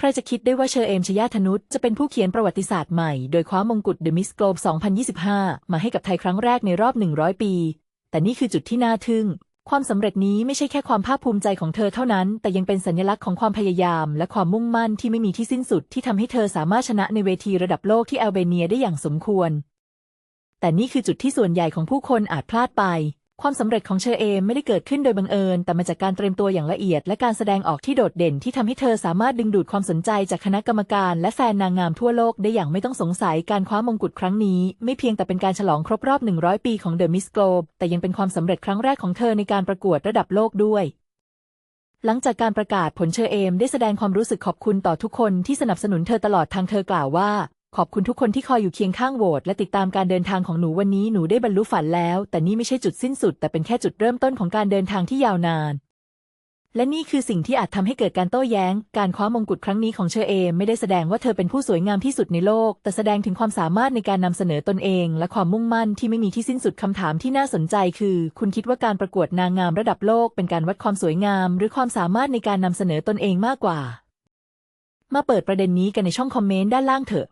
ใครจะคิดได้ว่าเชอเอมชยาธนุษจะเป็นผู้เขียนประวัติศาสตร์ใหม่ โดยคว้ามงกุฎ The Miss Globe 2025 มาให้กับไทยครั้งแรกในรอบ 100 ปี แต่นี่คือจุดที่น่าทึ่ง ความสำเร็จนี้ไม่ใช่แค่ความภาคภูมิใจของเธอเท่านั้น แต่ยังเป็นสัญลักษณ์ของความพยายาม และความมุ่งมั่นที่ไม่มีที่สิ้นสุดที่ทำให้เธอสามารถชนะในเวทีระดับโลกที่แอลเบเนียได้อย่างสมควร แต่นี่คือจุดที่ส่วนใหญ่ของผู้คนอาจพลาดไป ความสำเร็จของเชอเอมไม่ได้เกิดขึ้นโดยบังเอิญ แต่มาจากการเตรียมตัวอย่างละเอียด และการแสดงออกที่โดดเด่นที่ทำให้เธอสามารถดึงดูดความสนใจจากคณะกรรมการและแฟนนางงามทั่วโลกได้อย่างไม่ต้องสงสัยการคว้ามงกุฎครั้งนี้ ไม่เพียงแต่เป็นการฉลองครบรอบ 100 ปีของ The Miss Globe แต่ยังเป็นความสำเร็จครั้งแรกของเธอในการประกวดระดับโลกด้วย หลังจากการประกาศผลเชอเอม ได้แสดงความรู้สึกขอบคุณต่อทุกคนที่สนับสนุนเธอตลอดทางเธอกล่าวว่า ขอบคุณทุกคนที่คอยอยู่เคียงข้างโหวตและติดตามการเดินทางของหนูวันนี้หนูได้บรรลุฝันแล้ว แต่นี่ไม่ใช่จุดสิ้นสุด แต่เป็นแค่จุดเริ่มต้นของการเดินทางที่ยาวนาน และนี่คือสิ่งที่อาจทำให้เกิดการโต้แย้ง การคว้ามงกุฎครั้งนี้ของเชอเอมไม่ได้แสดงว่าเธอเป็นผู้สวยงามที่สุดในโลก แต่แสดงถึงความสามารถในการนำเสนอตนเอง และความมุ่งมั่นที่ไม่มีที่สิ้นสุดคำถามที่น่าสนใจคือ คุณคิดว่าการประกวดนางงามระดับโลก เป็นการวัดความสวยงาม หรือความสามารถในการนำเสนอตนเองมากกว่า มาเปิดประเด็นนี้กันในช่องคอมเมนต์ด้านล่างเถอะ